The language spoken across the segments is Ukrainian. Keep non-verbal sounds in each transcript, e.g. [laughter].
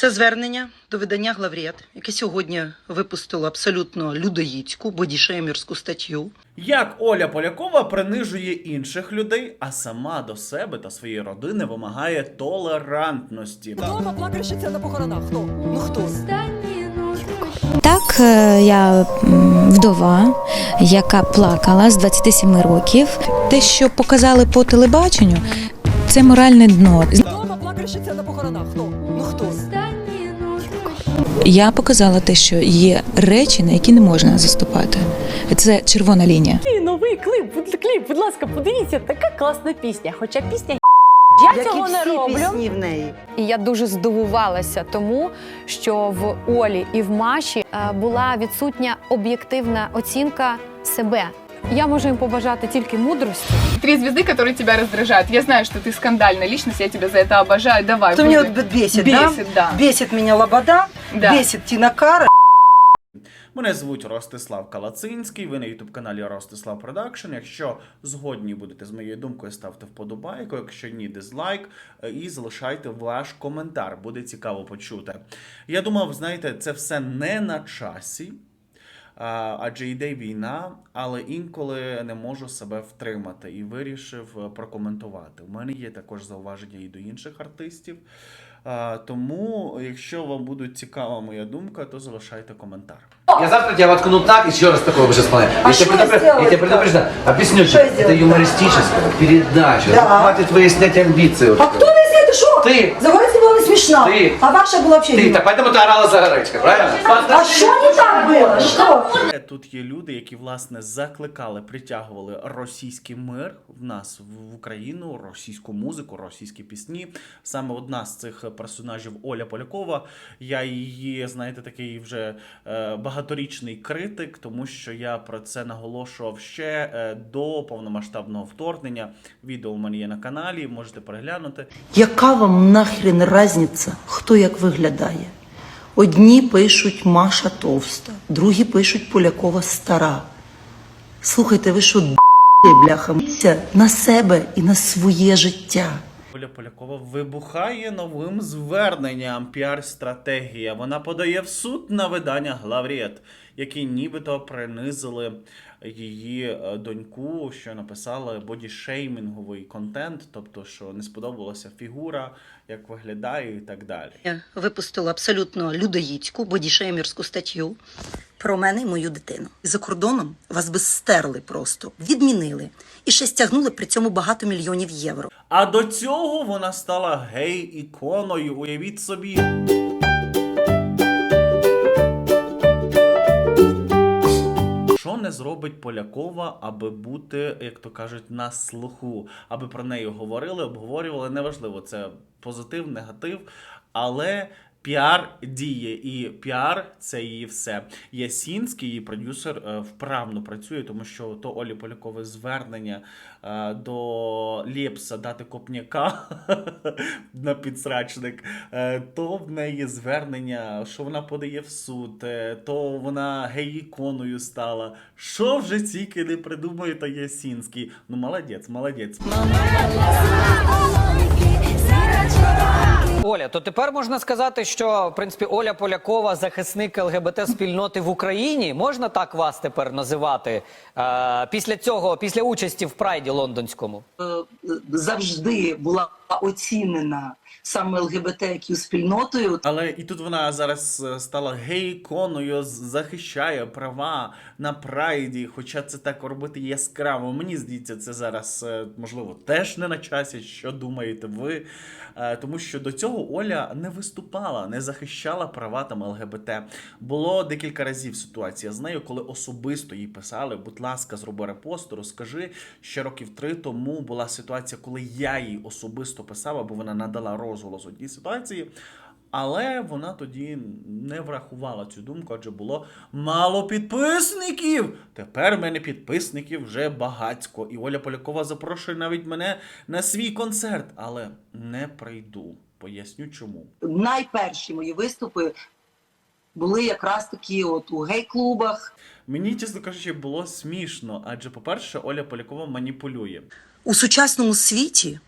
Це звернення до видання Главред, яке сьогодні випустило абсолютно людоїдську, бодішеймерську статтю. Як Оля Полякова принижує інших людей, а сама до себе та своєї родини вимагає толерантності. Хто поплакальщиця на похоронах? Хто? Ну хто? Так, е, я вдова, яка плакала з 27 років. Те, що показали по телебаченню, це моральне дно. Хто поплакальщиця на похоронах? Хто? Я показала те, що є речі, на які не можна заступати. Це червона лінія. Ні, новий клип, будь- кліп, будь ласка, подивіться, така класна пісня. Хоча пісня [laughs] я цього не роблю. в неї. І я дуже здивувалася тому, що в Олі і в Маші е, була відсутня об'єктивна оцінка себе. Я можу їм побажати тільки мудрості. Три звезды, которые тебя раздражают. Я знаю, что ты скандальная личность, я тебя за это обожаю. Давай. Хто буду. мене от бесить, Бесит, да. Бесит мене Лобода, Да. бесит Тіна Кара. Мене звуть Ростислав Калацинський. Ви на ютуб каналі Ростислав Продакшн. Якщо згодні будете з моєю думкою, ставте вподобайку. Якщо ні, дизлайк е, і залишайте ваш коментар. Буде цікаво почути. Я думав, знаєте, це все не на часі. а, Адже йде війна, але інколи не можу себе втримати і вирішив е, прокоментувати. У мене є також зауваження і до інших артистів. А, Тому, якщо вам буде цікава моя думка, то залишайте коментар. Я завтра тебя воткну так, еще раз такое будешь исполнять. А я, что тебя я предупр- сделала я тебя предупреждаю. Объясню Что тебе. я Это сделала? юмористическая передача. Да. Ну, Хватит выяснять амбиции. А хто не знає, що? Ти. Загорецька була не смішна, Ти. а ваша була взагалі. Ты, так поэтому ты орала за Горечко, правильно? А що не так було? Що? Тут є люди, які власне закликали, притягували російський мир в нас в Україну, російську музику, російські пісні. Саме одна з цих персонажів Оля Полякова. Я її, знаєте, такий вже е, багаторічний критик, тому що я про це наголошував ще е, до повномасштабного вторгнення. Відео у мене є на каналі, можете переглянути. Яка вам нахрен Разниця, хто як виглядає? Одні пишуть Маша товста, другі пишуть Полякова стара. Слухайте, ви що, бляха, на себе і на своє життя. Оля Полякова вибухає новим зверненням піар-стратегія. Вона подає в суд на видання Главрєт, які нібито принизили її е, доньку, що написали бодішеймінговий контент, тобто, що не сподобалася фігура, як виглядає і так далі. Я випустила абсолютно людоїдську, бодішеймерську статтю про мене і мою дитину. За кордоном вас би стерли просто, відмінили і ще стягнули при цьому багато мільйонів євро. А до цього вона стала гей-іконою. Уявіть собі. Не зробить Полякова, аби бути, як то кажуть, на слуху, аби про неї говорили, обговорювали. Неважливо, це позитив, негатив, але. Піар діє, і піар це її все. Ясінський, її продюсер, е, вправно працює, тому що то Олі Полякове звернення е, до Лєпса дати копняка [laughs] на підсрачник, е, то в неї звернення, що вона подає в суд, то вона гей-іконою стала. Що вже тільки не придумає та Ясінський. Ну, молодець, молодець. Оля, то тепер можна сказати, що в принципі Оля Полякова захисник ЛГБТ спільноти в Україні. Можна так вас тепер називати е, після цього, після участі в прайді лондонському? е, завжди була оцінена саме ЛГБТQ спільнотою. Але і тут вона зараз е, стала гей-іконою, захищає права на прайді, хоча це так робити яскраво. Мені здається, це зараз е, можливо теж не на часі. Що думаєте ви? Е, Тому що до цього Оля не виступала, не захищала права там ЛГБТ. Було декілька разів ситуація з нею, коли особисто їй писали: будь ласка, зроби репост, розкажи. Ще років три тому була ситуація, коли я їй особисто писав, аби вона надала розголос одній ситуації. Але вона тоді не врахувала цю думку, адже було мало підписників. Тепер в мене підписників вже багацько. І Оля Полякова запрошує навіть мене на свій концерт, але не прийду. Поясню чому. Найперші мої виступи були якраз такі от у гей-клубах. Мені, чесно кажучи, було смішно, адже, по-перше, Оля Полякова маніпулює. У сучасному світі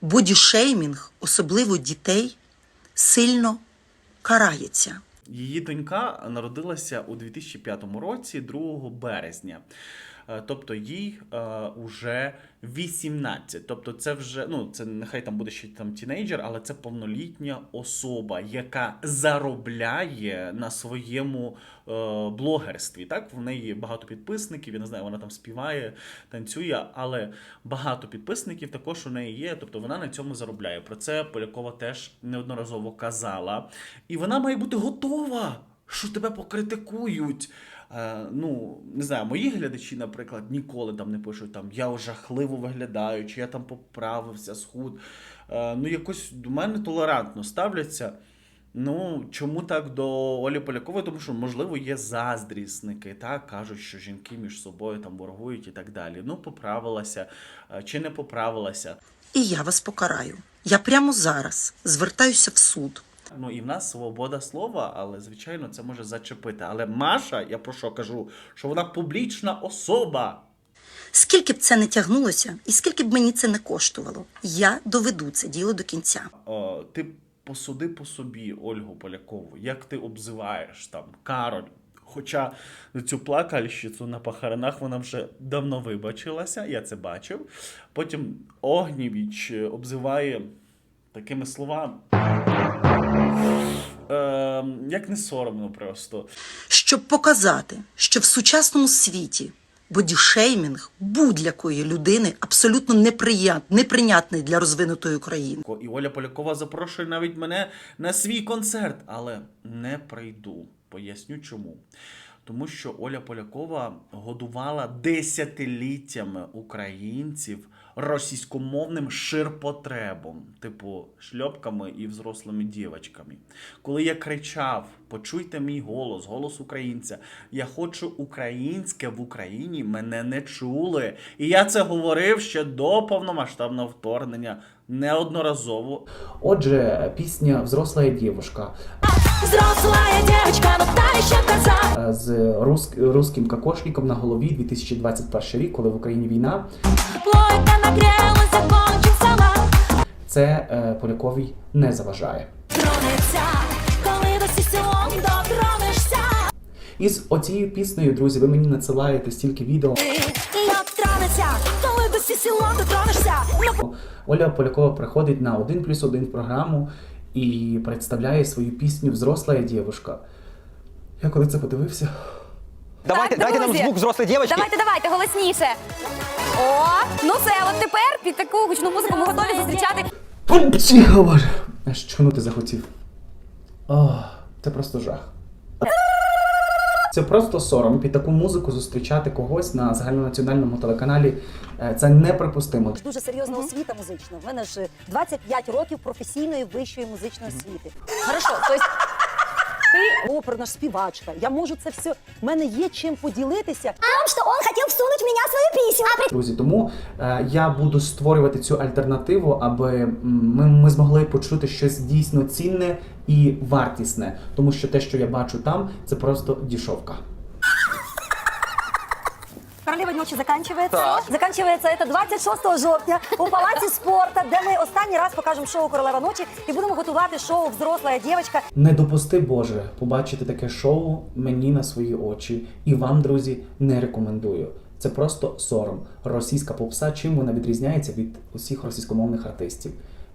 бодішеймінг, особливо дітей, сильно карається. Її донька народилася у 2005 році, 2 березня. Е, Тобто їй е, уже 18. Тобто, це вже ну це нехай там буде ще там тінейджер, але це повнолітня особа, яка заробляє на своєму е, блогерстві. Так, в неї багато підписників. Я не знаю, вона там співає, танцює, але багато підписників також у неї є. Тобто вона на цьому заробляє. Про це Полякова теж неодноразово казала. І вона має бути готова, що тебе покритикують. Е, ну, не знаю, мої глядачі, наприклад, ніколи там не пишуть там я жахливо виглядаю, чи я там поправився, схуд. Е, ну, якось до мене толерантно ставляться. Ну, чому так до Олі Полякової? Тому що, можливо, є заздрісники, так кажуть, що жінки між собою там ворогують і так далі. Ну, поправилася е, чи не поправилася. І я вас покараю. Я прямо зараз звертаюся в суд. Ну і в нас свобода слова, але звичайно це може зачепити. Але Маша, я про що кажу, що вона публічна особа. Скільки б це не тягнулося, і скільки б мені це не коштувало, я доведу це діло до кінця. О, ти посуди по собі Ольгу Полякову, як ти обзиваєш там Кароль. Хоча цю плакальщицю на похоронах вона вже давно вибачилася, я це бачив. Потім Огнєвіч е, обзиває такими словами. Е, як не соромно просто. Щоб показати, що в сучасному світі бодішеймінг будь-якої людини абсолютно неприят, неприйнятний для розвинутої України. Ко- І Оля Полякова запрошує навіть мене на свій концерт, але не прийду. Поясню чому. Тому що Оля Полякова годувала десятиліттями українців російськомовним ширпотребом, типу шльопками і взрослими дівочками. Коли я кричав: почуйте мій голос, голос українця, я хочу українське в Україні, мене не чули. І я це говорив ще до повномасштабного вторгнення неодноразово. Отже, пісня Взрослая девушка Взрослая девочка, ну та ще коза. е, з рус... русським кокошником на голові 2021 рік, коли в Україні війна. Плойка нагрілася, кончик сама. Це е, Поляковій не заважає. Тронеться, коли до сісілом дотронешся. І з оцією піснею, друзі, ви мені надсилаєте стільки відео. Як тронеться, коли до сісілом дотронешся. Ну, Оля Полякова приходить на 1 плюс 1 програму і представляє свою пісню Взрослая девушка. Я коли це подивився. Давайте, Так, дайте нам друзі, звук взрослої дівчинки. Давайте, давайте, голосніше. О, ну все, от тепер під таку гучну музику ми готові зустрічати. Психо, боже. ну ти захотів. О, це просто жах. Це просто сором під таку музику зустрічати когось на загальнонаціональному телеканалі. Е, Це неприпустимо. Дуже серйозна освіта музична. В мене ж 25 років професійної вищої музичної освіти. Хорошо, тобто ти оперна ж співачка. Я можу це все. В мене є чим поділитися. А що, он хотів всунути в мене свою пісню. Друзі, тому е, я буду створювати цю альтернативу, аби ми, ми змогли почути щось дійсно цінне і вартісне, тому що те, що я бачу там, це просто дішовка. Королева ночі заканчується. Заканчується це 26 жовтня у палаці спорту, де ми останній раз покажемо шоу Королева ночі і будемо готувати шоу Взрослая дівчинка. Не допусти Боже побачити таке шоу мені на свої очі, і вам, друзі, не рекомендую. Це просто сором. Російська попса, чим вона відрізняється від усіх російськомовних артистів?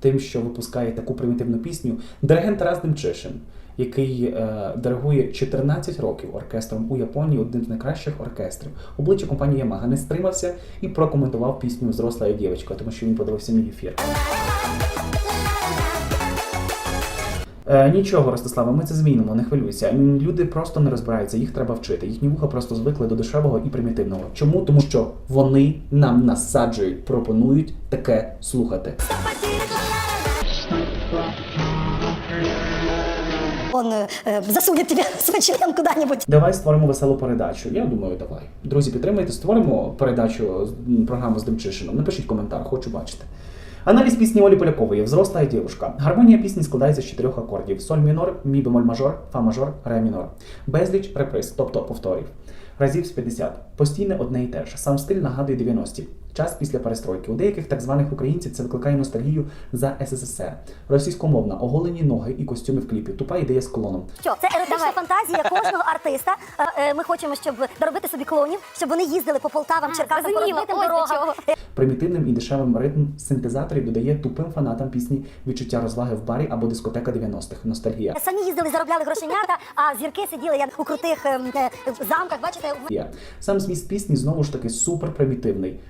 Тим, що випускає таку примітивну пісню диригент Тарас Демчишин, який е, диригує 14 років оркестром у Японії, одним з найкращих оркестрів. Обличчя компанії Yamaha не стримався і прокоментував пісню Взросла дівчинка, тому що він подивився мій ефір. Е, нічого, Ростислава, ми це змінимо, не хвилюйся. Люди просто не розбираються, їх треба вчити. Їхні вуха просто звикли до дешевого і примітивного. Чому? Тому що вони нам насаджують, пропонують таке слухати. Он е, засунет тебе [laughs] свой член куди-нибудь. Давай створимо веселу передачу. Я думаю, давай. Друзі, підтримайте, створимо передачу програму з Демчишином. Напишіть коментар, хочу бачити. Аналіз пісні Олі Полякової Взросла дівушка. Гармонія пісні складається з чотирьох акордів: соль мінор, мі бемоль мажор, фа мажор, ре мінор. Безліч реприз, тобто повторів. Разів з 50. Постійне одне і те ж. Сам стиль нагадує 90-ті. Час після перестройки. У деяких так званих українців це викликає ностальгію за СССР. Російськомовна, оголені ноги і костюми в кліпі. Тупа ідея з колоном. Що це еротична фантазія кожного артиста. Е, е, Ми хочемо, щоб доробити собі клонів, щоб вони їздили по Полтавам, Черкасам, по розбитим дорогам. Примітивним і дешевим ритм синтезаторів додає тупим фанатам пісні відчуття розваги в барі або дискотека 90-х. Ностальгія. Самі їздили, заробляли грошенята, а зірки сиділи як у крутих ем, е, замках. Бачите, Є. Сам зміст пісні знову ж таки супер примітивний.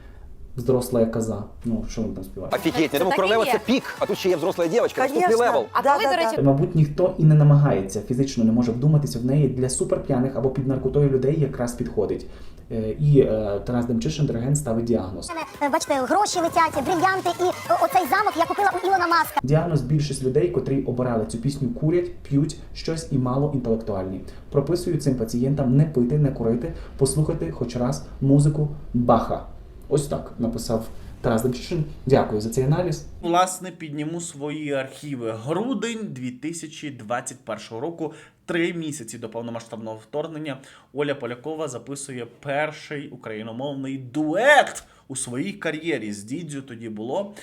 Взросла коза. Ну, що він там співає? Офігеть, я думав, королева королева це це пік, а тут ще є взросла дівчинка, Конечно. левел. А Да, коли, да, до речі, Мабуть, ніхто і не намагається фізично не може вдуматися в неї для суперп'яних або під наркотою людей якраз підходить. Е, І е, Тарас Демчишин диригент ставить діагноз. Е, Бачите, гроші летять, брильянти і о- оцей замок я купила у Ілона Маска. Діагноз більшість людей, котрі обирали цю пісню, курять, п'ють щось і мало інтелектуальні. Прописують цим пацієнтам не пити, не курити, послухати хоч раз музику Баха. Ось так написав Тарас Демчишин. Дякую за цей аналіз. Власне, підніму свої архіви. Грудень 2021 року, три місяці до повномасштабного вторгнення, Оля Полякова записує перший україномовний дует у своїй кар'єрі. З Дідзю тоді було.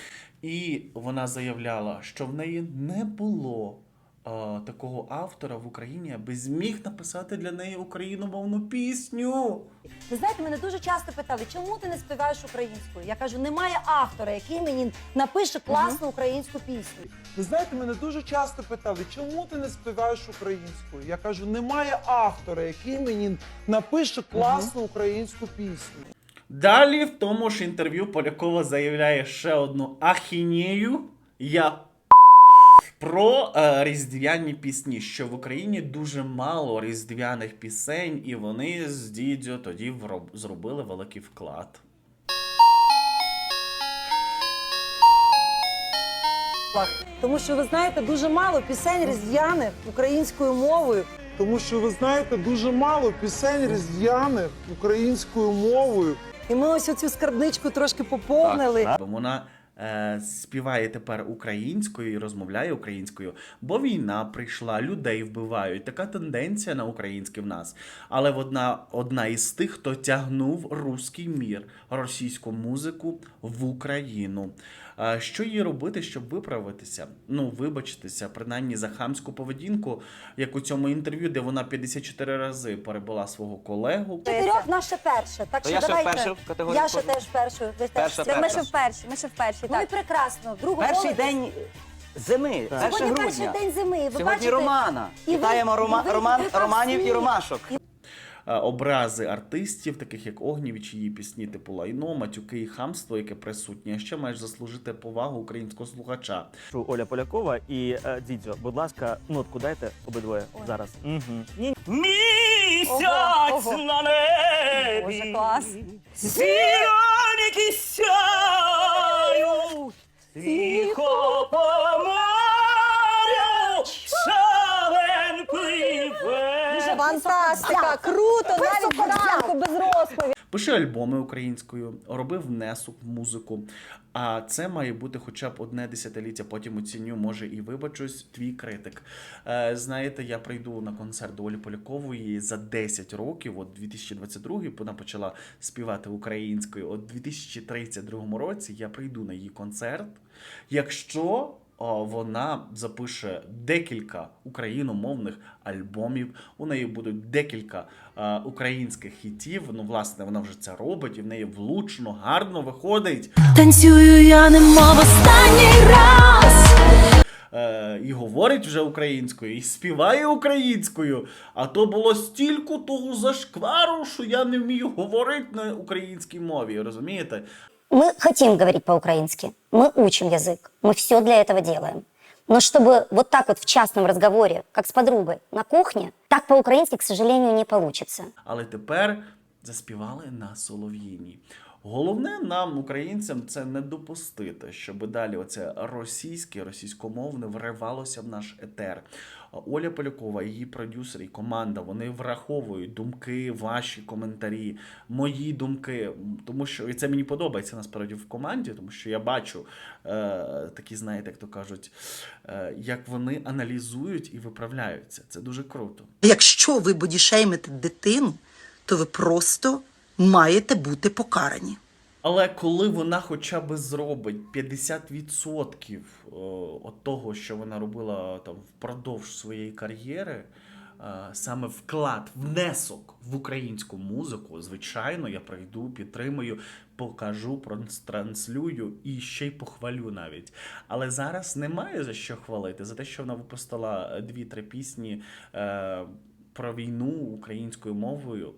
І вона заявляла, що в неї не було такого автора в Україні, аби зміг написати для неї україномовну пісню. Ви знаєте, мене дуже часто питали, чому ти не співаєш українською? Я кажу, немає автора, який мені напише класну українську пісню. Ви знаєте, мене дуже часто питали, чому ти не співаєш українською? Я кажу, немає автора, який мені напише класну українську пісню. Далі в тому ж інтерв'ю Полякова заявляє ще одну ахінею. Я про е, різдвяні пісні, що в Україні дуже мало різдвяних пісень, і вони з Дідзьо тоді вроб- зробили великий вклад. Тому що ви знаєте, дуже мало пісень різдвяних українською мовою. Тому що ви знаєте, дуже мало пісень різдвяних українською мовою. І ми ось оцю скарбничку трошки поповнили. Бо вона е, співає тепер українською і розмовляє українською, бо війна прийшла, людей вбивають. Така тенденція на українське в нас. Але вона одна із тих, хто тягнув руський мір, російську музику в Україну. А що їй робити, щоб виправитися? Ну, вибачитися, принаймні за хамську поведінку, як у цьому інтерв'ю, де вона 54 рази перебила свого колегу. Чотирьох наше перше. Так То що я ще давайте. вперше в категорії Я ще входжу? теж першою. Ви Перша, теж. перша. Ми ще вперше. Ми ще вперше. Ну і прекрасно. Другу Перший голос. день зими, перше Сьогодні перший грудня. день зими. Ви Сьогодні бачите? Романа. І ви- Вітаємо Рома, і ви- Роман, ви Романів і красиві. Ромашок. е, образи артистів, таких як Огнєвіч, її пісні, типу лайно, матюки і хамство, яке присутнє, ще маєш заслужити повагу українського слухача. Оля Полякова і е, Дідзьо. Будь ласка, нотку дайте обидвоє зараз. Угу. Місяць Ого, ого. на небі. Боже, клас. Зіроньки сяють, тихо по Фантастика, круто, навіть зранку без розповіді. Пиши альбоми українською, роби внесок в музику. А це має бути хоча б одне десятиліття. Потім оціню, може, і вибачусь, твій критик. Е, знаєте, я прийду на концерт до Олі Полякової за 10 років, от 2022 вона почала співати українською. От 2032 році я прийду на її концерт. Якщо вона запише декілька україномовних альбомів. У неї будуть декілька українських хітів. Ну, власне, вона вже це робить, і в неї влучно, гарно виходить. Танцюю я немов останній раз. Е, і говорить вже українською, і співає українською. А то було стільки того зашквару, що я не вмію говорити на українській мові. Розумієте? Мы хотим говорить по-украински, мы учим язык, мы все для этого делаем. Но чтобы вот так вот в частном разговоре, как с подругой на кухне, так по-украински, к сожалению, не получится. Але тепер заспівали на солов'їні. Головне нам, українцям, це не допустити, щоб далі оце російське, російськомовне вривалося в наш етер. Оля Полякова, її продюсер і команда, вони враховують думки, ваші коментарі, мої думки. Тому що і це мені подобається насправді в команді, тому що я бачу е, такі, знаєте, як то кажуть, е, як вони аналізують і виправляються. Це дуже круто. Якщо ви бодішеймите дитину, то ви просто маєте бути покарані. Але коли вона хоча б зробить 50% е, от того, що вона робила там впродовж своєї кар'єри, е, саме вклад, внесок в українську музику, звичайно, я прийду, підтримую, покажу, транслюю і ще й похвалю навіть. Але зараз немає за що хвалити, за те, що вона випустила дві-три пісні е, про війну українською мовою.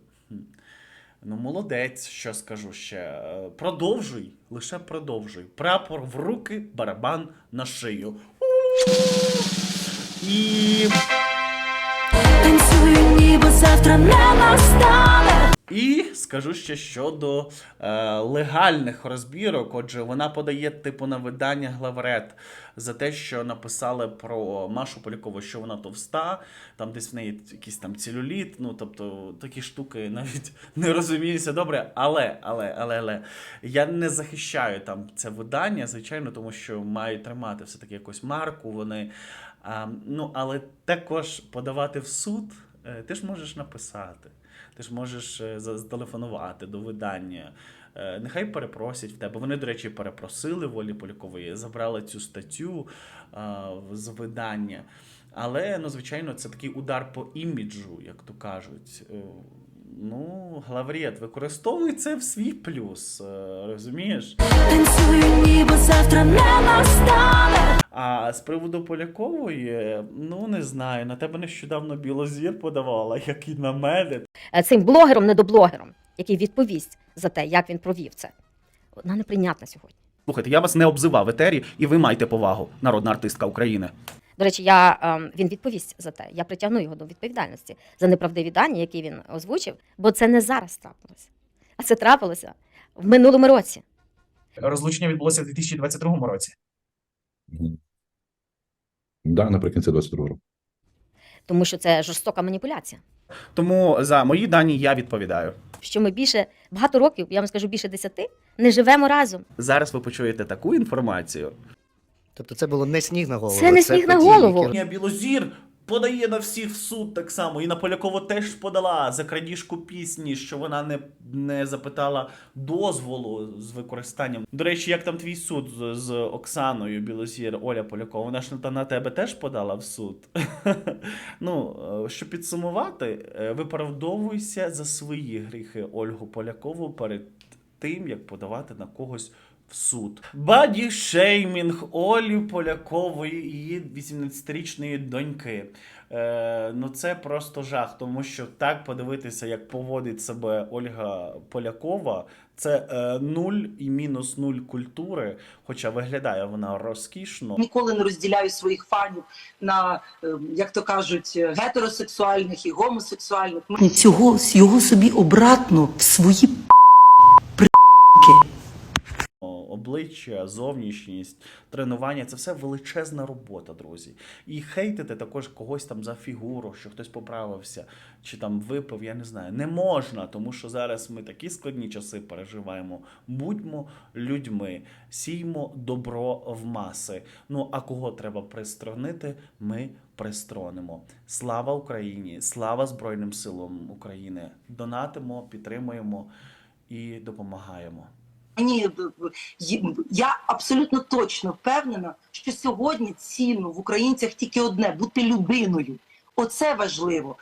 Ну, молодець, що скажу ще. Продовжуй, лише продовжуй. Прапор в руки, барабан на шию. І. Танцюю, ніби завтра не настане. І скажу ще щодо е, легальних розбірок. Отже, вона подає типу на видання главред за те, що написали про Машу Полякову, що вона товста, там десь в неї якийсь там целюліт, ну тобто такі штуки навіть [laughs] не розуміюся добре. Але, але, але, але я не захищаю там це видання, звичайно, тому що мають тримати все-таки якусь марку. Вони. А, ну, але також подавати в суд, е, ти ж можеш написати. Ти ж можеш е, зателефонувати до видання. Е, Нехай перепросять в тебе. Вони, до речі, перепросили волі Полякової, забрали цю статтю а, з видання. Але, ну, звичайно, це такий удар по іміджу, як то кажуть. Е, Ну, главред, використовуй це в свій плюс, е, розумієш? Танцюю, ніби завтра не настане. А з приводу Полякової, ну не знаю, на тебе нещодавно Білозір подавала, як і на мене. Е, цим блогером, недоблогером, який відповість за те, як він провів це. Вона неприйнятна сьогодні. Слухайте, я вас не обзивав в етері, і ви маєте повагу, народна артистка України. До речі, я, ем, він відповість за те. Я притягну його до відповідальності за неправдиві дані, які він озвучив, бо це не зараз трапилося, а це трапилося в минулому році. Розлучення відбулося в 2022 році. Да, наприкінці 22 року. Тому що це жорстока маніпуляція. Тому за мої дані я відповідаю. Що ми більше багато років, я вам скажу більше десяти, не живемо разом. Зараз ви почуєте таку інформацію. Тобто це було не сніг на голову. Це не сніг на події, голову. які- Ні, Білозір подає на всіх в суд так само. І на Полякову теж подала за крадіжку пісні, що вона не, не запитала дозволу з використанням. До речі, як там твій суд з, з Оксаною Білозір, Оля Полякова, вона ж на, на тебе теж подала в суд. [laughs] ну, е, щоб підсумувати, е, виправдовуйся за свої гріхи Ольгу Полякову перед тим, як подавати на когось в суд. Баді шеймінг Олі Полякової і її 18-річної доньки. Е, ну це просто жах, тому що так подивитися, як поводить себе Ольга Полякова, це е, нуль і мінус нуль культури, хоча виглядає вона розкішно. Ніколи не розділяю своїх фанів на, е, як то кажуть, гетеросексуальних і гомосексуальних. Цього його собі обратно в свої обличчя, зовнішність, тренування це все величезна робота, друзі. І хейтити також когось там за фігуру, що хтось поправився чи там випив, я не знаю. Не можна, тому що зараз ми такі складні часи переживаємо. Будьмо людьми, сіймо добро в маси. Ну а кого треба пристронити, ми пристронимо. Слава Україні! Слава Збройним силам України! Донатимо, підтримуємо і допомагаємо. Мені е, я абсолютно точно впевнена, що сьогодні цінно в українцях тільки одне бути людиною. Оце важливо.